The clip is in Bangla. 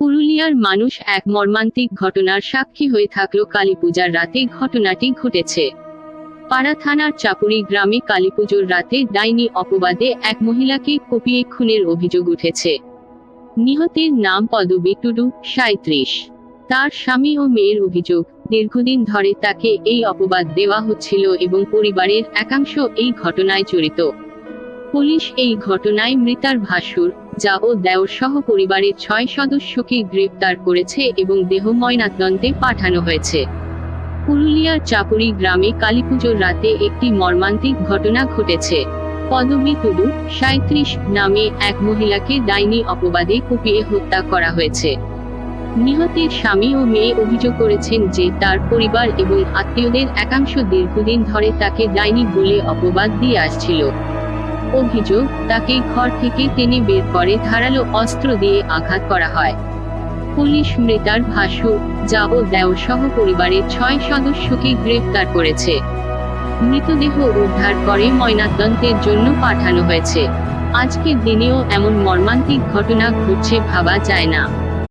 পুরুলিয়ার মানুষ এক মর্মান্তিক ঘটনার সাক্ষী হয়ে থাকল কালীপূজার রাতে ঘটনাটি ঘটেছে। পাড়া থানার চাপুরি গ্রামে কালীপুজোর রাতে ডাইনি অপবাদে এক মহিলাকে কুপিয়ে খুনের অভিযোগ উঠেছে। নিহতের নাম পদবী টুডু সাঁত্রিশ তার স্বামী ও মেয়ের অভিযোগ, দীর্ঘদিন ধরে তাকে এই অপবাদ দেওয়া হচ্ছিল এবং পরিবারের একাংশ এই ঘটনায় জড়িত। পুলিশ এই ঘটনায় মৃতার ভাসুর যা ও দেওর সহ পরিবারের ছয় সদস্যকে গ্রেপ্তার করেছে এবং দেহ ময়নাতদন্তে পাঠানো হয়েছে। পুরুলিয়ার চাপুরি গ্রামে কালীপুজোর রাতে একটি মর্মান্তিক ঘটনা ঘটেছে। পদবী টুডু সাঁত্রিশ নামে এক মহিলাকে ডাইনি অপবাদে কুপিয়ে হত্যা করা হয়েছে। নিহতের স্বামী ও মেয়ে অভিযোগ করেছেন যে তার পরিবার এবং আত্মীয়দের একাংশ দীর্ঘদিন ধরে তাকে ডাইনি বলে অপবাদ দিয়ে আসছিল। অভিযোগ, তাকে ঘর থেকে টেনে বের করে ধারালো অস্ত্র দিয়ে আঘাত করা হয়। পুলিশ মৃতার ভাসু যা দেও সহ পরিবারের ছয় সদস্যকে গ্রেফতার করেছে। মৃতদেহ উদ্ধার করে ময়নাতদন্তের জন্য পাঠানো হয়েছে। আজকের দিনেও এমন মর্মান্তিক ঘটনা ঘটছে ভাবা যায় না।